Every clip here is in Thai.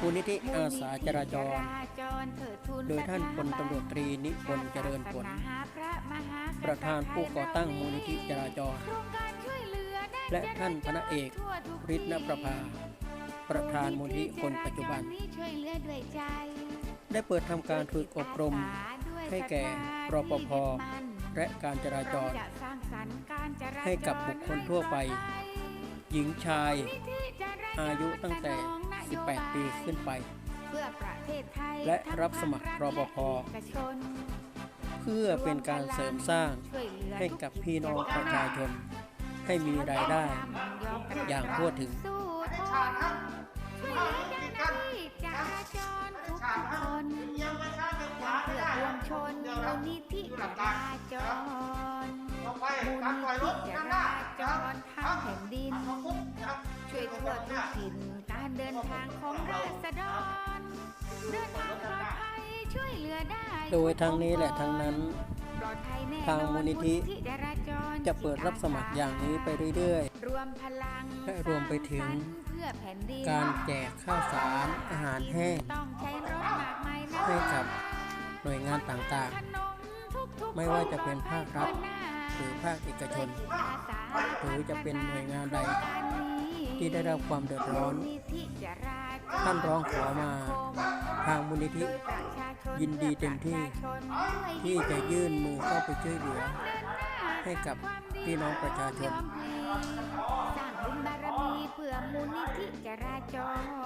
มูลนิธิอาสาจราจร โดยท่านพลตำรวจตรีนิพนธ์เจริญผล ประธานผู้ก่อตั้งมูลนิธิจราจรรรและท่านพระเอกฤทธิ์นประภา ประธานมูลนิธิคนปัจจุบัน ได้เปิดทำการฝึกอบรม ให้แก่รปภและการจราจร ให้กับบุคคลทั่วไป หญิงชายนิธิจรจรอายุตั้งแต่ 18 ปีขึ้นไปเพื่อประเทศไทยและรับสมัครรปภเอกชนเพื่อเป็นการเสริมสร้างช่วยเหลือให้กับพี่น้องประชาชน ให้มีรายได้ อย่างทั่วถึงสู้ทนช่วยเหลือเจ้าหน้าที่จราจรทุกๆคนเพื่อรวมชนมูลนิธิจราจร มูลนิธิจราจรทั้งแผ่นดิน ช่วยทั่วทุกถิ่นการเดินทางของราษฎร เดินทางปลอดภัยช่วยเหลือได้โดยทั้งนี้และทั้งนั้นปลอดภัยแน่นอนทางมูลนิธิจราจรจะเปิดรับสมัครอย่างนี้ไปเรื่อยรวมพลังและรวมไปถึงสร้าสรรค์เพื่อแผ่นดินๆการแจกข้าวสารอาหารแห้งต้องใช้รถมากมายนะให้กับหน่วยงานต่างขนมทุกๆไม่ว่าจะเป็นภาครัฐคน หน้าๆหรือภาคเอกชนด้วยจิตอาสาหรือจะเป็นหน่วยงานใดโครงการนี้ที่ได้รับความเดือดร้อนมูลนิธิจราจรท่านร้องขอมาทางมูลนิธิโดยประชาชนยินดีเต็มที่พื่อประชาชนด้วยที่จะยื่นมือเข้าไปช่วยเหลือเดินหน้าให้กับพี่น้องประชาชนยอมพลีสร้างบุญบารมีเพื่อมูลนิธิจราจร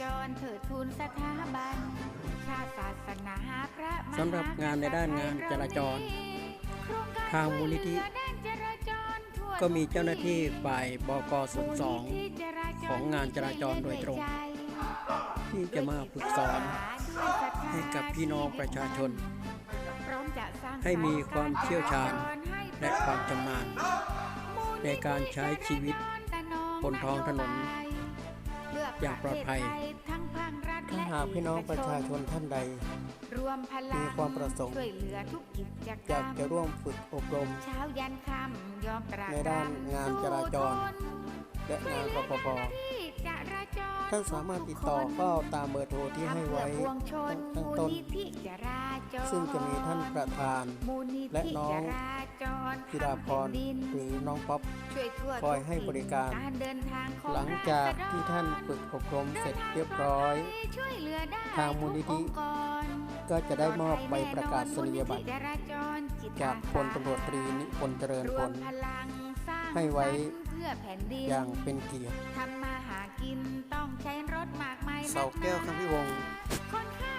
จรเถิดทูนสถาบัน ชาติศาสนาพระมหากษัตริย์สำหรับงานในด้านงานจราจร โครงกรทางมูลนิธิ ช่วยเหลือด้านจราจรทั่ว ก็มีเจ้าหน้าที่ฝ่ายบกศูนย์สองมูลนิธิจราจรของงานจราจรโดยตรง ที่จะมาฝึกสอนให้กับพี่น้องประชาชนพร้อมจะสร้างให้มีความเชี่ยวชาญให้และความชำนาญ ในการใช้ชีวิตบนท้องถนน อย่างปลอดภัย ถ้าหากพี่น้องประชาชนท่านใดรวมพลังมีความประสงค์ช่วยเหลือทุกกิจกรอยารกมจะร่วมฝึกอบรมเช้ายันค่ำยอมตราในด้านงานจราจร และงานรปภท่านสามารถติดต่อเข้าตามเบอร์โทรที่ให้ไว้ข้างต้น ซึ่งจะมีท่านประธาน และน้องจราจรธิดาพรหรือน้องป๊อปคอยให้บริการ หลังจากที่ท่านฝึกอบรมเสร็จเรียบร้อย ทางมูลนิธิก็จะได้มอบใบประกาศนียบัตรจากพลตำรวจตรีนิพนธ์เจริญผลพลให้ไว้ื่อแผ่นดินอย่างเป็นเกียรติทำมาหากินต้องใช้รถมากมายเสาแก้วคำพิวง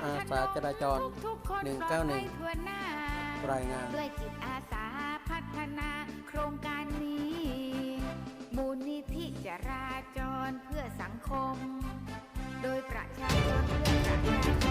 อาสาจราจร ทุกคน191 ทั่วหน้ารายงาน ด้วยจิตอาสาพัฒนาโครงการนี้ มูลนิธิจราจรเพื่อสังคม โดยประชาชนเพื่อประชาชน